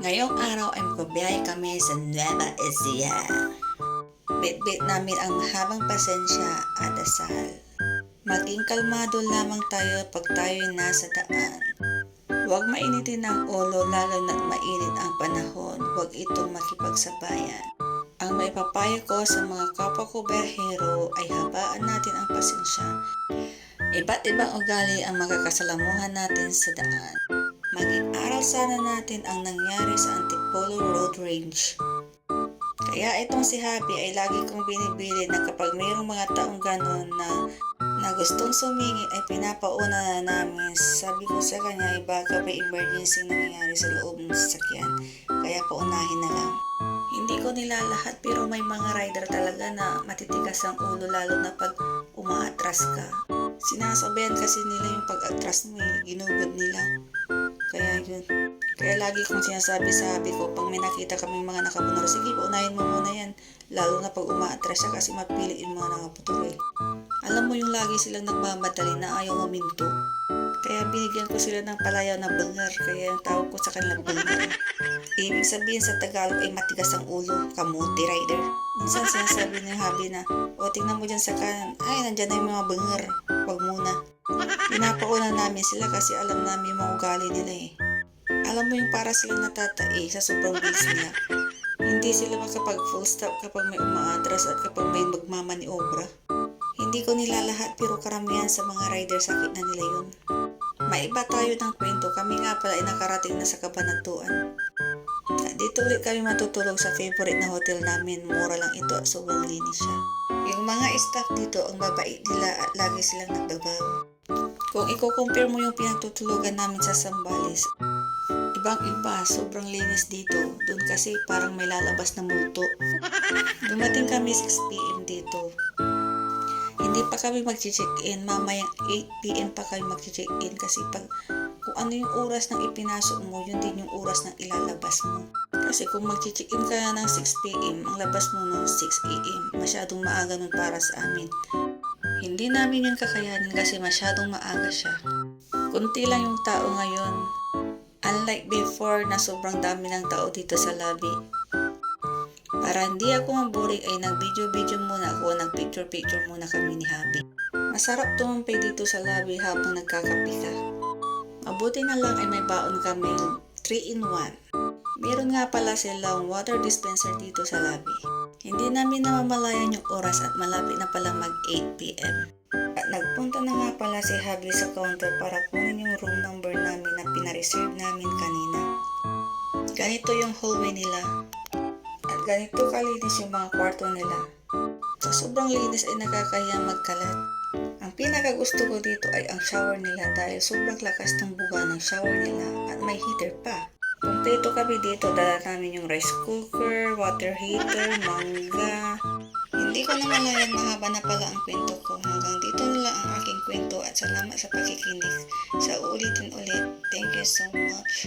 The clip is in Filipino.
Ngayong araw ay magbabiyahe kami sa Nueva Ecija. Bit-bit namin ang mahabang pasensya at dasal. Maging kalmado lamang tayo pag tayo'y nasa daan. Huwag mainitin ang ulo lalo na't mainit ang panahon. Huwag itong makipagsabayan. Ang maipapayo ko sa mga kapwa ko biyahero ay habaan natin ang pasensya. Iba't ibang ugali ang makakasalamuhan natin sa daan. Sana natin ang nangyari sa Antipolo Road Range. Kaya itong si Happy ay lagi kong binibili na kapag mayroong mga taong ganon na, na gustong sumingit ay pinapauna na namin. Sabi ko sa kanya ay baka may emergency nangyayari sa loob ng sasakyan. Kaya paunahin na lang. Hindi ko nila lahat pero may mga rider talaga na matitigas ang ulo lalo na pag umaatras ka. Sinasabihan kasi nila yung pag-atras mo eh, ginugod nila. Kaya yun. Kaya lagi kong sinasabi sa habi ko, pag may nakita kami mga nakabunor, sige, paunahin mo muna yan. Lalo na pag umaatras siya kasi mapili yung mga eh. Alam mo yung lagi silang nagmamadali na ayaw huminto. Kaya binigyan ko sila ng palayaw na bangar, kaya yung tawag ko sa kanila bangar. Ibig sabihin sa Tagalog ay matigas ang ulo, kamuti rider. Minsan sinasabi ng habi na, o tingnan mo dyan sa kanan, ay nandyan na yung mga bangar, wag muna. Pinapauna namin sila kasi alam namin yung mga ugali nila eh. Alam mo yung para silang natatae sa sobrang bilis nila. Hindi sila makapag full stop kapag may umaatras at kapag may magmamaniobra. Hindi ko nila lahat pero karamihan sa mga rider sakit na nila yun. Maiba tayo ng kwento. Kami nga pala ay nakarating na sa Kabanatuan. Dito ulit kami matutulog sa favorite na hotel namin. Mura lang ito at sobrang linis siya. Yung mga staff dito, ang babait nila at lagi silang nagbabaw. Kung i-compare mo yung pinagtutulugan namin sa Sambales, ibang iba, sobrang linis dito. Doon kasi parang may lalabas na multo. Dumating kami 6pm dito. Pa kami mag-check-in. Mamayang 8pm pa kami mag-check-in kasi pag kung ano yung oras ng ipinasok mo, yun din yung oras ng ilalabas mo. Kasi kung mag-check-in ka ng 6pm, ang labas mo ng 6am, masyadong maaga nun para sa amin. Hindi namin yun kakayanin kasi masyadong maaga siya. Kunti lang yung tao ngayon. Unlike before na sobrang dami ng tao dito sa lobby. Para hindi ako maburing ay nag-video-video muna ako, nag-picture-picture muna kami ni Habi. Masarap tumampay dito sa lobby habang nagkakape ka. Mabuti na lang ay may baon kami 3 in 1. Meron nga pala silang water dispenser dito sa lobby. Hindi namin namamalayan yung oras at malapit na palang mag 8pm. At nagpunta na nga pala si Habi sa counter para kunin yung room number namin na pinareserve namin kanina. Ganito yung hallway nila. Ganito kalinis yung mga kwarto nila. Sa sobrang linis ay nakakaya magkalat. Ang pinakagusto ko dito ay ang shower nila dahil sobrang lakas ng buga ng shower nila at may heater pa. Kompleto kami dito, dala namin yung rice cooker, water heater, mangga. Hindi ko naman alam mahaba na pala ang kwento ko. Hanggang dito na lang ang aking kwento at salamat sa pakikinig. Sa ulitin ulit, thank you so much.